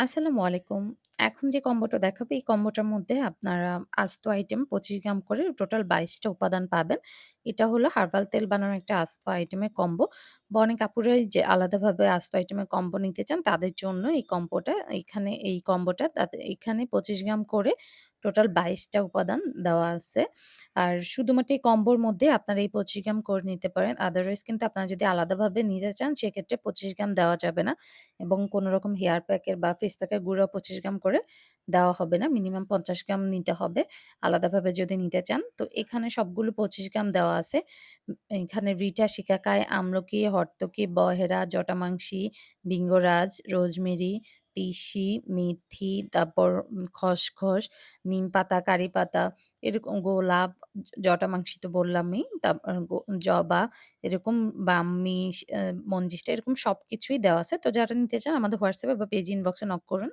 আসসালামু আলাইকুম। এখন যে কম্বোটা দেখাবো, এই কম্বোটার মধ্যে আপনারা আস্ত আইটেম ২৫ গ্রাম করে টোটাল ২২ টা উপাদান পাবেন। এটা হলো হার্বাল তেল বানানোর একটা আস্ত আইটেমের কম্বো। বনে আপুরাই যে আলাদাভাবে আস্ত আইটেমের কম্বো নিতে চান, তাদের জন্য এই কম্বোটা, এখানে এই কম্বোটা, তাতে এখানে ২৫ গ্রাম করে টোটাল বাইশটা উপাদান দেওয়া আছে। আর শুধুমাত্র এই কম্বোর মধ্যে আপনারা এই ২৫ গ্রাম করে নিতে পারেন। আদারওয়াইজ কিন্তু আপনারা যদি আলাদাভাবে নিতে চান সেক্ষেত্রে ২৫ গ্রাম দেওয়া যাবে না। এবং কোন রকম হেয়ার প্যাকের বা ফেস প্যাকের গুঁড়াও ২৫ গ্রাম করে দেওয়া হবে না। মিনিমাম ৫০ গ্রাম নিতে হবে আলাদাভাবে যদি নিতে চান। তো এখানে সবগুলো ২৫ গ্রাম দেওয়া আছে। এখানে রিটা, শিকাকায় আমলকি, হর্তকি, বহেরা, জটামাংসী, বিঙ্গরাজ, রোজমেরি, তিসি, মেথি, তারপর খসখস, নিমপাতা, কারি পাতা, এরকম গোলাপ, জটা মাংসি তো বললামই। তারপর জবা, এরকম ব্রাহ্মী, মঞ্জিষ্টা এরকম সব কিছুই দেওয়া আছে। তো যারা নিতে চান আমাদের হোয়াটসঅ্যাপে বা পেজ ইনবক্সে নক করুন।